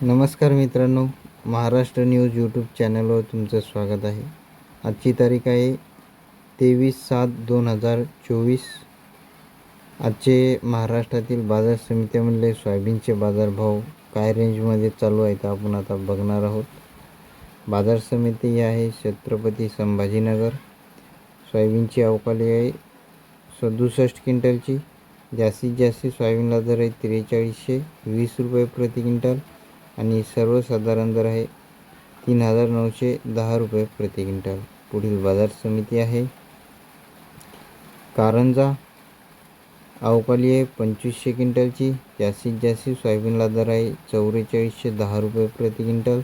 नमस्कार मित्रांनो Maharashtra news YouTube चॅनलवर तुमचं स्वागत आहे. आजची तारीख आहे तेवीस सात दोन हजार चोवीस. आजचे महाराष्ट्रातील बाजार समित्यामधले सोयाबीनचे बाजारभाव काय रेंजमध्ये चालू आहेत आपण आता बघणार आहोत. बाजार समिती ही आहे छत्रपती संभाजीनगर. सोयाबीनची अवकाळी आहे सदुसष्ट क्विंटलची. जास्तीत जास्त सोयाबीनला दर आहे त्रेचाळीसशे वीस रुपये प्रति क्विंटल. आणि सर्वसाधारण दर आहे तीन हजार नऊशे दहा रुपये प्रति क्विंटल. पुढील बाजार समिती आहे. कारंजा अवकाळी आहे पंचवीसशे क्विंटलची. जास्तीत जास्त सोयाबीनला दर आहे चौवेचाळीसशे दहा रुपये प्रति क्विंटल.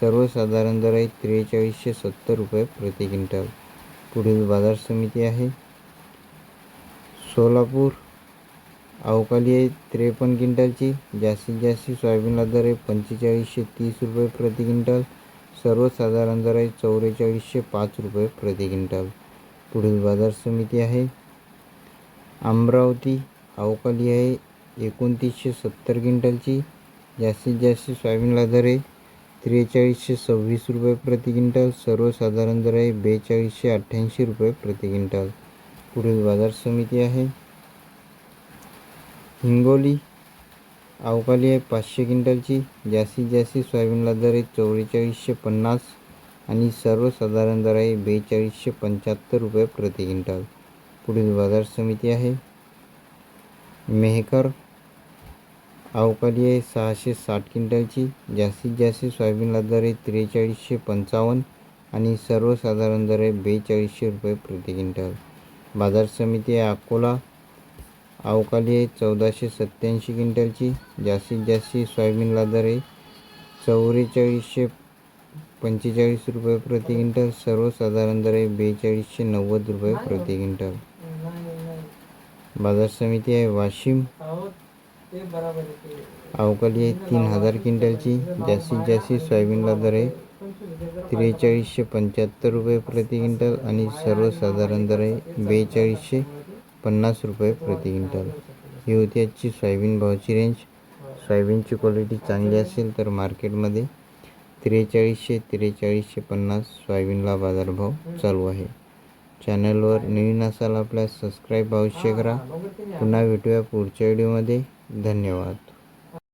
सर्वसाधारण दर आहे त्रेचाळीसशे सत्तर रुपये प्रति क्विंटल. पुढील बाजार समिती आहे. सोलापूर अवकाळी आहे त्रेपन्न क्विंटलची. जास्तीत जास्त सोयाबीनला दर आहे पंचेचाळीसशे तीस रुपये प्रति क्विंटल. सर्वसाधारण दर आहे चौवेचाळीसशे पाच रुपये प्रति क्विंटल. पुढील बाजार समिती आहे. अमरावती अवकाळी आहे एकोणतीसशे सत्तर क्विंटलची. जास्तीत जास्त सोयाबीनला दर आहे त्रेचाळीसशे सव्वीस रुपये प्रति क्विंटल. सर्वसाधारण दर आहे बेचाळीसशे अठ्ठ्याऐंशी रुपये प्रति क्विंटल. पुढील बाजार समिती आहे. हिंगोली अवकाळी आहे पाचशे क्विंटलची जास्तीत जास्त सोयाबीनला दर आहे चौवेचाळीसशे पन्नास आणि सर्वसाधारण दर आहे बेचाळीसशे पंच्याहत्तर रुपये प्रति क्विंटल. पुढील बाजार समिती आहे. मेहकर अवकाळी आहे सहाशे साठ क्विंटलची जास्तीत जास्त सोयाबीनला दर आहे त्रेचाळीसशे पंचावन्न आणि सर्वसाधारण दर आहे बेचाळीसशे रुपये प्रति क्विंटल. बाजार समिती आहे अकोला अवकाळी आहे चौदाशे सत्त्याऐंशी क्विंटलची. जास्तीत जास्त सोयाबीनला दर आहे. चौवेचाळीसशे पंचेचाळीस रुपये प्रति क्विंटल. सर्वसाधारण दर आहे बेचाळीसशे नव्वद रुपये प्रति क्विंटल. बाजार समिती आहे वाशिम. अवकाळी आहे तीन हजार क्विंटलची. जास्तीत जास्त सोयाबीनला दर आहे त्रेचाळीसशे पंच्याहत्तर रुपये प्रति क्विंटल. आणि सर्वसाधारण दर आहे बेचाळीसशे पन्नास रुपये प्रति क्विंटल. ही होती आजची सोयाबीन भावाची रेंज सोयाबीनची क्वालिटी चांगली असेल तर मार्केटमध्ये त्रेचाळीसशे त्रेचाळीसशे पन्नास सोयाबीनला बाजारभाव चालू आहे. चॅनलवर नवीन असाल आपल्यास सबस्क्राईब अवश्य करा. पुन्हा भेटूया पुढच्या व्हिडिओमध्ये धन्यवाद.